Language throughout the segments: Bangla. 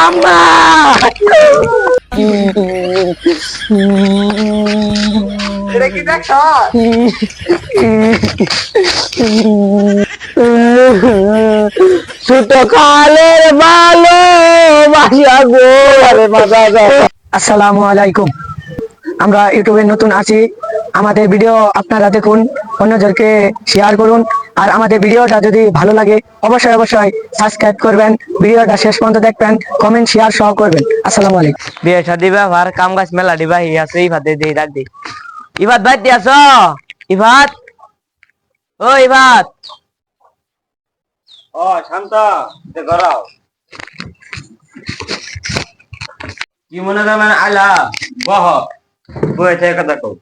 আম্মা এটা কি দেখছ? ছোট কালের ভালো বাসা গো আরে বাবা আসসালামু আলাইকুম। আমরা ইউটিউবে নতুন আছি। আমাদের ভিডিও আপনারা দেখুন অন্যজনকে শেয়ার করুন। আর আমাদের ভিডিওটা যদি ভালো লাগে অবশ্যই অবশ্যই সাবস্ক্রাইব করবেন ভিডিওটা শেষ পর্যন্ত দেখবেন কমেন্ট শেয়ার সহ করবেন। আসসালামু আলাইকুম। বিয়ে শাদি ব্যবহার কাম কাজ মেলা দিবা হি আছে ইভাতে দেই ডাক দি। ইভাত ভাই দি আছো? ইভাত? ও ইভাত। ও শান্ত তে গরাও কি মনে করেন আলা বহ। বই থেকে কথা কও।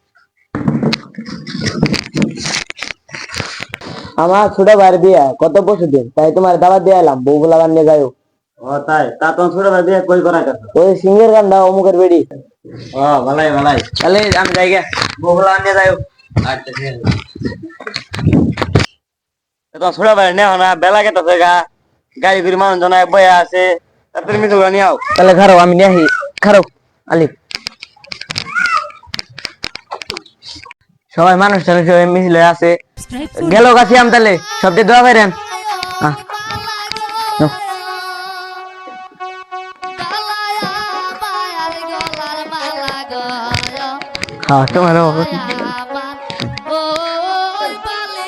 আমার ছোট ভাইয়ের বিয়ে কত বছর দিন? তাই তোমার দাবা দিয়ে এলাম বউ গুলা বানিয়ে যাও ও তাই? তা তো ছোট ভাই দিয়ে কই করা কথা? ওই সিঙ্গের গান্ডা অমুকের বেড়ি। ও ভালাই ভালাই। তাহলে আমি যাই গে। বউ বানিয়ে যাও আচ্ছা ঠিক আছে। তো ছোট ভাই নে না বেলা কেটে গা। গাড়ি করে মানুষ জন বয়া আছে। তারপরে মিঠু গানি আও তাহলে খারো আমি নিয়ে আসি। খারো আলিফ। সবাই মানুষ টানুষ মিছিলে আছে। গেল কাছে আম তাহলে সবটি দোয়া করেন। হ্যাঁ তোমার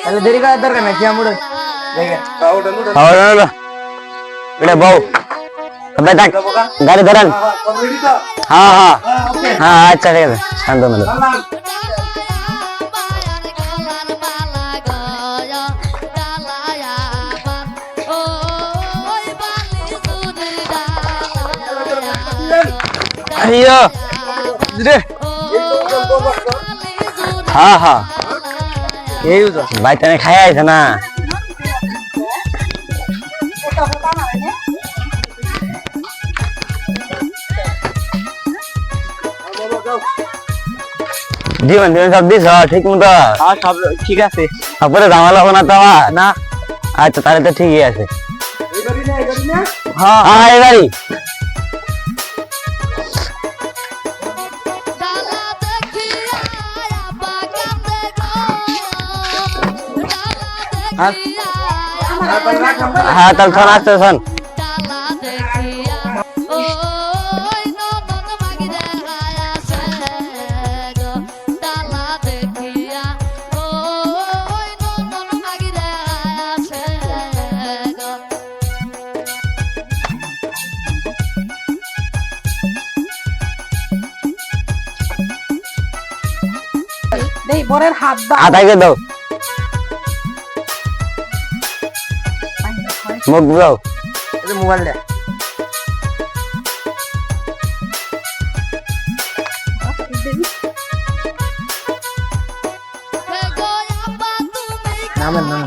তাহলে দেরি করার দরকার নাই উড়ো এটা বউ। সবাই দেখ গাড়ি ধরেন। হ্যাঁ হ্যাঁ। হ্যাঁ আচ্ছা ঠিক আছে। শান্ত মেলো আইয়ো রে হ্যাঁ হ্যাঁ এই তো বাইতে খাই আছে না? দিবেন দিবেন সব দিছ ঠিক মতো। হ্যাঁ সব ঠিক আছে। তারপরে ঝামেলা হব না তো আমার না? আচ্ছা তাহলে তো ঠিকই আছে। হ্যাঁ হ্যাঁ এবারই হ্যাঁ। তাহলে শোন আসতে শোন। বরের হাত আটাইকে দাও। মুখ দাও মোবাইল দে নামের নাম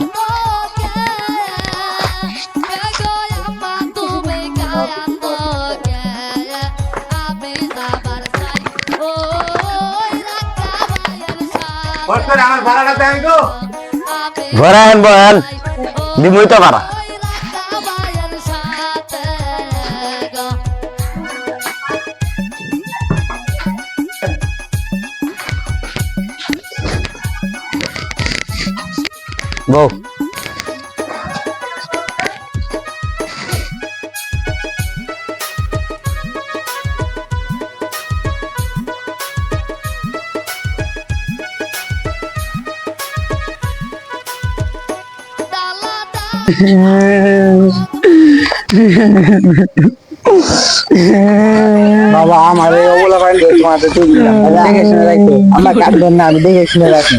গো। ভরান বয়ান দিমই তো পারা বাবা আমার এই ওগুলো পাইলে তোমাদের তুই দেখে শুনে রাখো। আমার কাঁদবেন না আমি দেখে শুনে রাখি?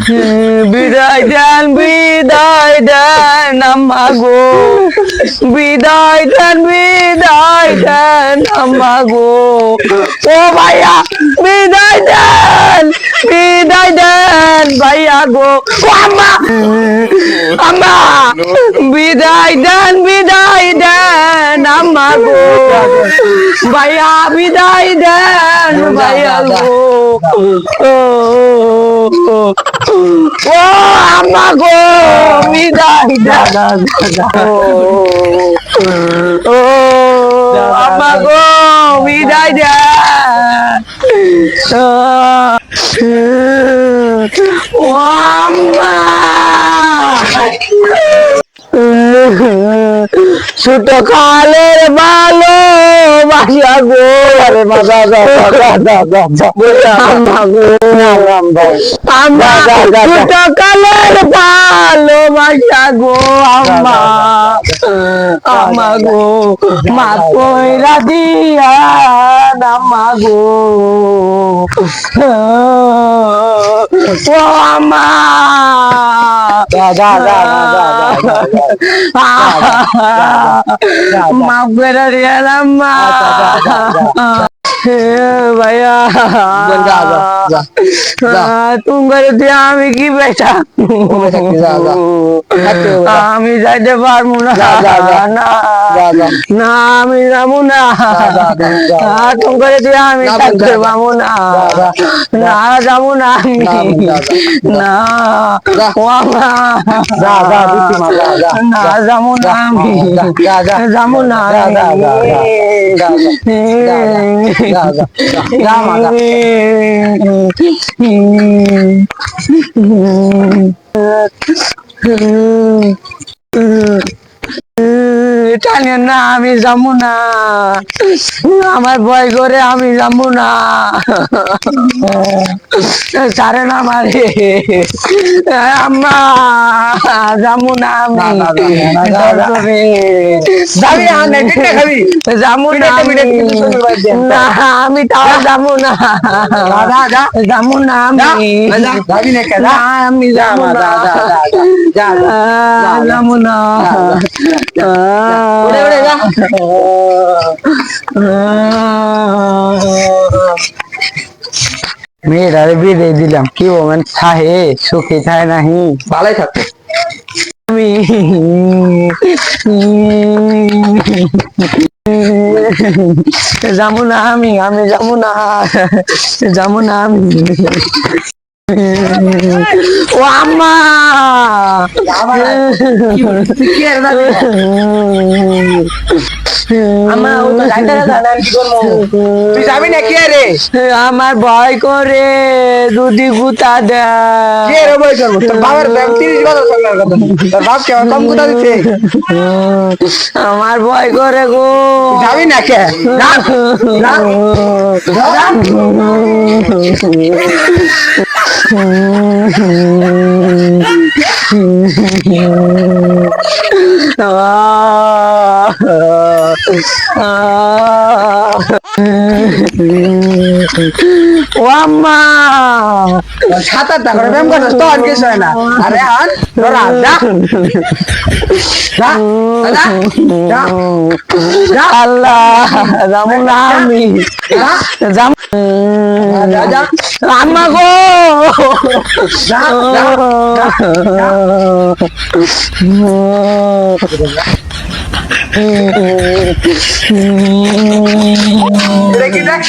বিদায় দেন বিদায় দেন আম্মা গো। বিদায় দেন বিদায় দেন আম্মা গো। ও ভাইয়া বিদায় দেন বিদায় জান ভাইয়া গো? আম্মা! আম্মা! বিদায় দেন বিদায় দেন আম্মা গো। ভাইয়া বিদায় দেন ভাইয়া গো। ও আম্মা গো বিদায় দেন। ও আম্মা গো বিদায় দেন। 啊！ছোট কালের ভালো বাসা গো আরে মাদা দাদা দাদা দাদা আমরা ছোট কালের বাসা গো আম্মা আম্মা গো মা কইরা দিয়া আম্মা গো ও আম্মা মাফ করে দিয়ে আম্মা হে ভাইয়া তুমি করে আমি কি বেটা আমি যাইতে পারব না না আমি যাব না তুমি করে দিয়ে আমি থাকতে পারব না না যাব না আমি না না যাব না আমি যাব না 자, 자, 자, 자, টানে না আমি যাব না। আমার ভয় করে আমি যাব না। সারে না মারে আম্মা যাব না আমি। যাবি না আমি। তাও যাব না। যাব না আমি। না আমি যাব না। যাব না। উড়ে উড়ে যা। মেয়েরারে বিদে দিলাম। কি বলেন? থাহে সুখী থায় নাহি। ভালোই থাকতো আমি যাব না আমি আমি যাব না। যাব না আমি। ও আম্মা! রে? আমার ভয় করে দুদি গুতা দেয়। কে করব? তোর বাবার তিরিশ বছর তোর বাপ কে কম কোথা দিচ্ছে আমার ভয় করে গো। যাবি না কে? যা যা ও আম্মা সাঁতার টা করে ব্যায়াম করছিস তো আর কিছু হয় না। আরে তোরা যা। আল্লাহ যাব না আমি। যাম যা যা। আম্মা গো। দেখি দেখ।